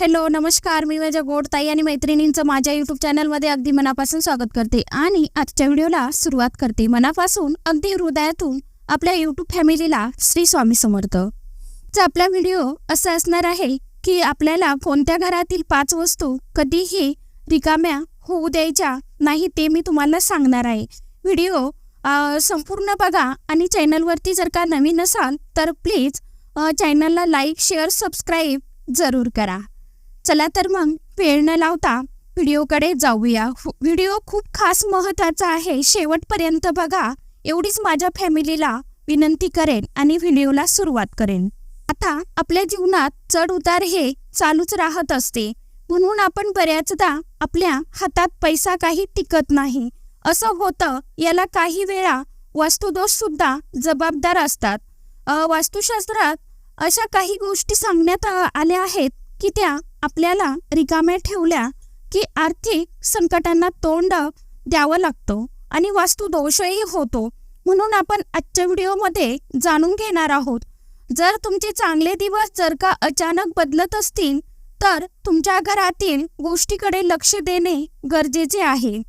Hello नमस्कार. मी माझ्या गोड ताई आणि मैत्रिणींचं माझ्या यूट्यूब चॅनलमध्ये अगदी मनापासून स्वागत करते आणि आजच्या व्हिडिओला सुरुवात करते. मनापासून अगदी हृदयातून आपल्या यूट्यूब फॅमिलीला श्री स्वामी समर्थ. तर आपला व्हिडिओ असा असणार आहे की आपल्याला कोणत्या घरातील पाच वस्तू कधीही रिकाम्या होऊ द्यायच्या नाही ते मी तुम्हाला सांगणार आहे. व्हिडिओ संपूर्ण बघा आणि चॅनलवरती जर का नवीन असाल तर प्लीज चॅनलला लाईक शेअर सबस्क्राईब जरूर करा. चला तर मग वेळ न लावता व्हिडिओकडे जाऊया. व्हिडिओ खूप खास महत्त्वाचा आहे. शेवटपर्यंत बघा. एवढीच माझ्या फॅमिलीला विनंती करेन आणि व्हिडिओला सुरुवात करेन. आता आपल्या जीवनात चढ उतार हे चालूच राहत असते. म्हणून आपण बऱ्याचदा आपल्या हातात पैसा काही टिकत नाही. असं होतं याला काही वेळा वास्तुदोषसुद्धा जबाबदार असतात. अ, वास्तुशास्त्रात अशा काही गोष्टी सांगण्यात आल्या आहेत की त्या आपल्याला रिकाम्या ठेवल्या की आर्थिक संकटांना तोंड द्यावं लागतं आणि वास्तुदोषही होतो. म्हणून आपण आजच्या व्हिडिओमध्ये जाणून घेणार आहोत. जर तुमचे चांगले दिवस जर का अचानक बदलत असतील तर तुमच्या घरातील गोष्टीकडे लक्ष देणे गरजेचे आहे.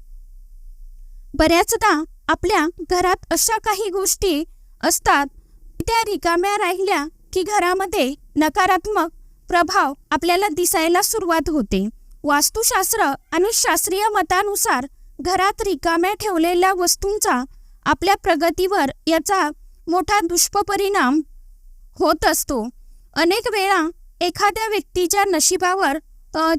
बऱ्याचदा आपल्या घरात अशा काही गोष्टी असतात त्या रिकाम्या राहिल्या की घरामध्ये नकारात्मक प्रभाव आपल्याला दिसायला सुरुवात होते. वास्तुशास्त्र आणि शास्त्रीय मतानुसार घरात रिकाम्या ठेवलेल्या वस्तूंचा आपल्या प्रगतीवर याचा मोठा दुष्परिणाम होत असतो. अनेक वेळा एखाद्या व्यक्तीच्या नशिबावर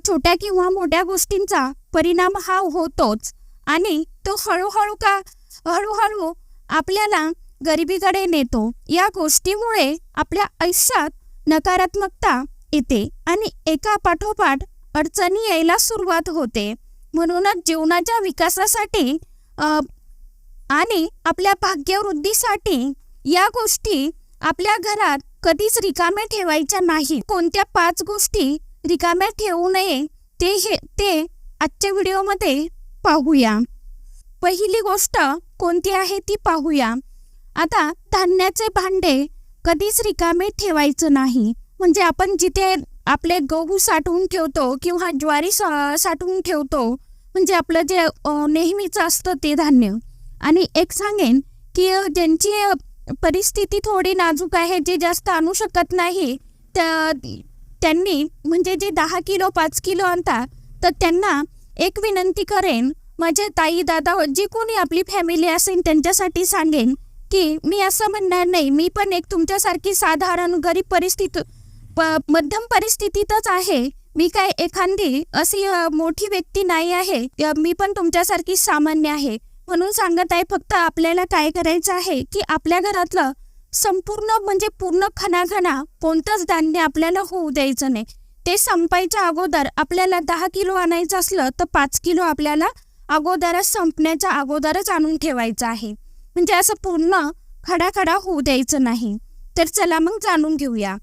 छोट्या किंवा मोठ्या गोष्टींचा परिणाम हा होतोच आणि तो हळूहळू का हळूहळू आपल्याला गरिबीकडे नेतो. या गोष्टीमुळे आपल्या आयुष्यात नकारात्मकता येते आणि एका पाठोपाठ अडचणी यायला सुरुवात होते. म्हणूनच जीवनाच्या विकासासाठी अ, आणि आपल्या भाग्यवृद्धीसाठी या गोष्टी आपल्या घरात कधीच रिकाम्या ठेवायच्या नाही कोणत्या पाच गोष्टी रिकाम्या ठेवू नये ते हे ते आजच्या व्हिडिओमध्ये पाहूया. पहिली गोष्ट कोणती आहे ती पाहूया. आता धान्याचे भांडे कधीच रिकामे ठेवायचं नाही. म्हणजे आपण जिथे आपले गहू साठवून ठेवतो किंवा ज्वारी सा- साठवून ठेवतो म्हणजे आपलं जे नेहमीचं असतं ते धान्य. आणि एक सांगेन की ज्यांची परिस्थिती थोडी नाजूक आहे जे जास्त आणू शकत नाही त्या त्यांनी म्हणजे जे दहा किलो पाच किलो आणतात तर त्यांना एक विनंती करेन माझे ताई दादा जी कोणी आपली फॅमिली असेल त्यांच्यासाठी सांगेन की मी असं म्हणणार नाही मी पण एक तुमच्यासारखी साधारण गरीब परिस्थिती प मध्यम परिस्थितीतच आहे. मी काय एखादी अशी मोठी व्यक्ती नाही आहे. मी पण तुमच्यासारखी सामान्य आहे. म्हणून सांगत आहे फक्त आपल्याला काय करायचं आहे की आपल्या घरातलं संपूर्ण म्हणजे पूर्ण खणाखणा कोणतंच धान्य आपल्याला होऊ द्यायचं नाही. ते संपायच्या अगोदर आपल्याला दहा किलो आणायचं असलं तर पाच किलो आपल्याला अगोदरच संपण्याच्या अगोदरच आणून ठेवायचं आहे. म्हणजे असं पूर्ण खडाखडा होऊ द्यायचं नाही. तर चला मग जाणून घेऊया.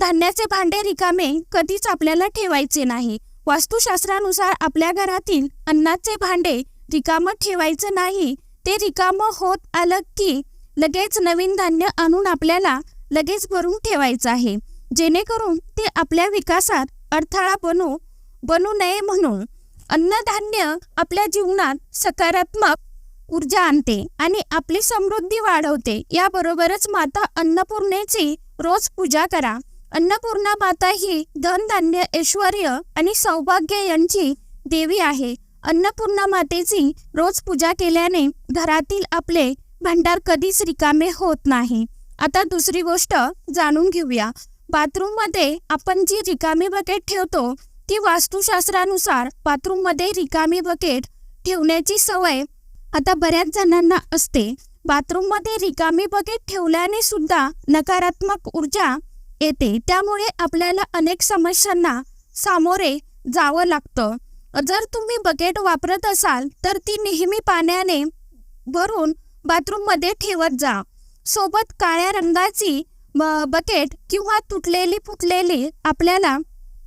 धान्याचे भांडे रिकामे कधीच आपल्याला ठेवायचे नाही. वास्तुशास्त्रानुसार आपल्या घरातील अन्नाचे भांडे रिकामं ठेवायचं नाही. ते रिकामं होत आलं की लगेच नवीन धान्य आणून आपल्याला लगेच भरून ठेवायचं आहे. जेणेकरून ते आपल्या विकासात अडथळा बनू बनू नये म्हणून अन्नधान्य आपल्या जीवनात सकारात्मक ऊर्जा आणते आणि आपली समृद्धी वाढवते. याबरोबरच माता अन्नपूर्णेची रोज पूजा करा. अन्नपूर्णा माता ही धनधान्य ऐश्वर आणि सौभाग्य यांची देवी आहे. अन्नपूर्णा मातेची रोज पूजा केल्याने घरातील आपले भांडार कधीच रिकामे होत नाही. आता दुसरी गोष्ट जाणून घेऊया. बाथरूममध्ये आपण जी रिकामी बकेट ठेवतो ती वास्तुशास्त्रानुसार बाथरूममध्ये रिकामी बकेट ठेवण्याची सवय आता बऱ्याच जणांना असते. बाथरूममध्ये रिकामी बकेट ठेवल्याने सुद्धा नकारात्मक ऊर्जा येते. त्यामुळे आपल्याला अनेक समस्यांना सामोरे जावं लागतं. जर तुम्ही बकेट वापरत असाल तर ती नेहमी पाण्याने भरून बाथरूममध्ये ठेवत जा. सोबत काळ्या रंगाची ब- बकेट किंवा तुटलेली फुटलेली आपल्याला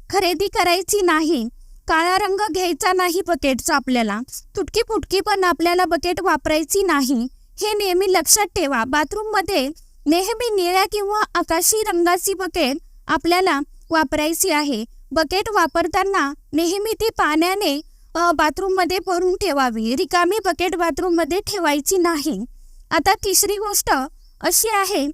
खरेदी करायची नाही. काळा रंग घ्यायचा नाही बकेटचा आपल्याला. तुटकी फुटकी पण आपल्याला बकेट वापरायची नाही. हे नेहमी लक्षात ठेवा. बाथरूममध्ये नेहमी निळ्या किंवा आकाशी रंगाची बकेट आपल्याला वापरायची आहे. बकेट वापरताना नेहमी ती पाण्याने बाथरूममध्ये भरून ठेवावी. रिकामी बकेट बाथरूममध्ये ठेवायची नाही. आता तिसरी गोष्ट अशी आहे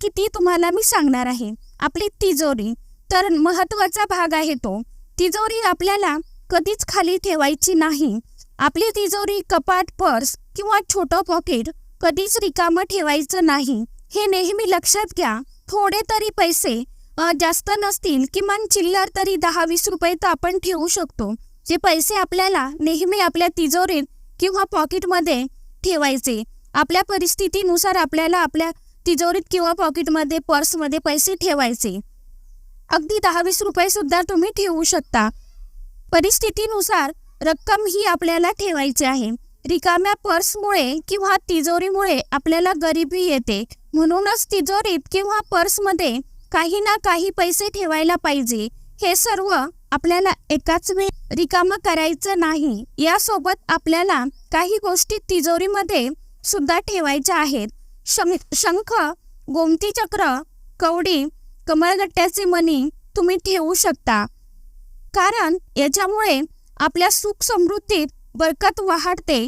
की ती तुम्हाला मी सांगणार आहे. आपली तिजोरी. तर महत्त्वाचा भाग आहे तो. तिजोरी आपल्याला कधीच खाली ठेवायची नाही. आपली तिजोरी कपाट पर्स किंवा छोटं पॉकेट कधीच रिकामं ठेवायचं नाही. हे नेहमी लक्षात घ्या. थोडे तरी पैसे जास्त नसतील किमान चिल्लर तरी दहा वीस रुपये तर आपण ठेवू शकतो. जे पैसे आपल्याला नेहमी आपल्या तिजोरीत किंवा पॉकेटमध्ये ठेवायचे. आपल्या परिस्थितीनुसार आपल्याला आपल्या तिजोरीत किंवा पॉकेटमध्ये पर्समध्ये पैसे ठेवायचे. अगदी दहा वीस रुपये सुद्धा तुम्ही ठेवू शकता. परिस्थितीनुसार रक्कम ही आपल्याला ठेवायची आहे. रिकाम्या पर्समुळे किंवा तिजोरीमुळे आपल्याला गरिबी येते. म्हणूनच तिजोरीत किंवा पर्समध्ये काही ना काही पैसे ठेवायला पाहिजे. हे सर्व आपल्याला एकाच वेळ रिकामं करायचं नाही. यासोबत आपल्याला काही गोष्टी तिजोरीमध्ये सुद्धा ठेवायच्या आहेत. शंख शंख गोमती चक्र कवडी कमळगट्ट्याचे मणी तुम्ही ठेवू शकता. कारण याच्यामुळे आपल्या सुख समृद्धीत बरकत वाढते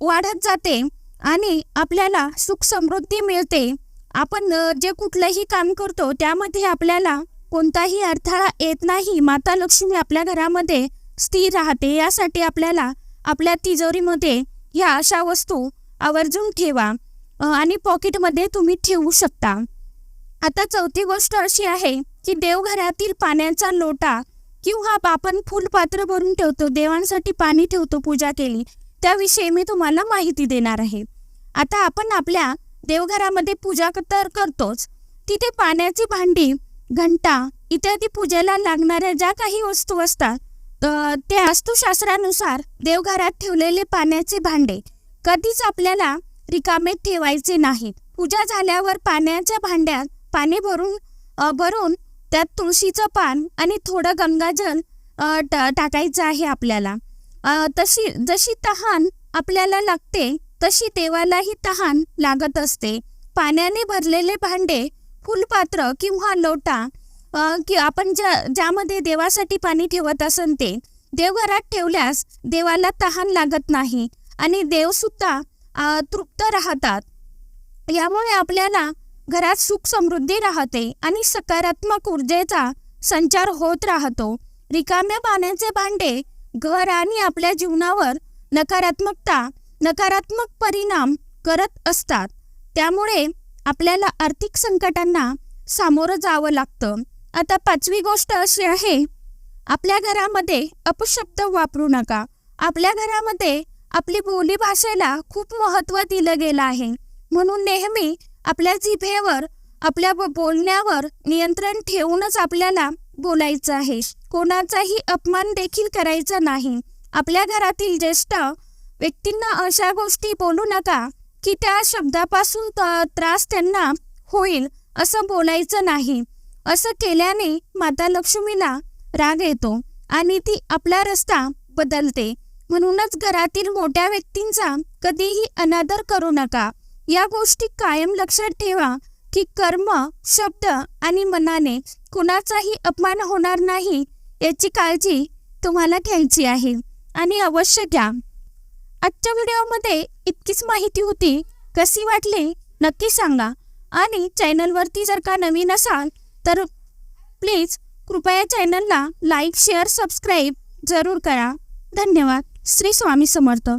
वाढत जाते. आणि आपल्याला सुख समृद्धी मिळते. आपण जे कुठलंही काम करतो त्यामध्ये आपल्याला कोणताही अडथळा येत नाही. माता लक्ष्मी आपल्या घरामध्ये स्थिर राहते. यासाठी आपल्याला आपल्या तिजोरीमध्ये ह्या अशा वस्तू आवर्जून ठेवा आणि पॉकेटमध्ये तुम्ही ठेवू शकता. आता चौथी गोष्ट अशी आहे की देवघरातील पाण्याचा लोटा किंवा आपण फुलपात्र भरून ठेवतो. देवांसाठी पाणी ठेवतो पूजा केली. त्याविषयी मी तुम्हाला माहिती देणार आहे. आता आपण आपल्या देवघरामध्ये पूजा तर करतोच. तिथे पाण्याची भांडी घंटा इत्यादी पूजेला लागणाऱ्या ज्या काही वस्तू असतात तर त्या वास्तुशास्त्रानुसार देवघरात ठेवलेले पाण्याचे भांडे कधीच आपल्याला रिकामे ठेवायचे नाहीत. पूजा झाल्यावर पाण्याच्या भांड्यात पाणी भरून भरून त्यात तुळशीचं पान आणि थोडं गंगाजल टाकायचं आहे आपल्याला. तशी जशी तहान आपल्याला लागते तशी देवालाही तहान लागत असते. पाण्याने भरलेले भांडे फुलपात्र किंवा लोटा की आपण ज्या ज्यामध्ये देवासाठी पाणी ठेवत असन ते देवघरात ठेवल्यास देवाला तहान लागत नाही आणि देवसुद्धा तृप्त राहतात. यामुळे आपल्याला घरात सुख समृद्धी राहते आणि सकारात्मक ऊर्जेचा संचार होत राहतो. रिकाम्या पाण्याचे भांडे घर आणि आपल्या जीवनावर नकारात्मकता नकारात्मक परिणाम करत असतात. त्यामुळे आपल्याला आर्थिक संकटांना सामोरं जावं लागतं. आता पाचवी गोष्ट अशी आहे आपल्या घरामध्ये अपशब्द वापरू नका. आपल्या घरामध्ये आपली बोली भाषेला खूप महत्त्व दिलं गेलं आहे. म्हणून नेहमी आपल्या जिभेवर आपल्या बोलण्यावर नियंत्रण ठेवूनच आपल्याला बोलायचं आहे. कोणाचाही अपमान देखील करायचा नाही. आपल्या घरातील ज्येष्ठ व्यक्तींना अशा गोष्टी बोलू नका की त्या शब्दापासून त्रास त्यांना होईल असं बोलायचं नाही. असं केल्याने माता लक्ष्मीला राग येतो आणि ती आपला रस्ता बदलते. म्हणूनच घरातील मोठ्या व्यक्तींचा कधीही अनादर करू नका. या गोष्टी कायम लक्षात ठेवा की कर्म शब्द आणि मनाने कुणाचाही अपमान होणार नाही याची काळजी तुम्हाला घ्यायची आहे आणि अवश्य घ्या. आजच्या व्हिडिओमध्ये इतकीच माहिती होती. कशी वाटली? नक्की सांगा. आणि चॅनलवरती जर का नवीन असाल तर प्लीज कृपया चॅनलला लाईक शेअर सबस्क्राईब जरूर करा. धन्यवाद. श्री स्वामी समर्थ.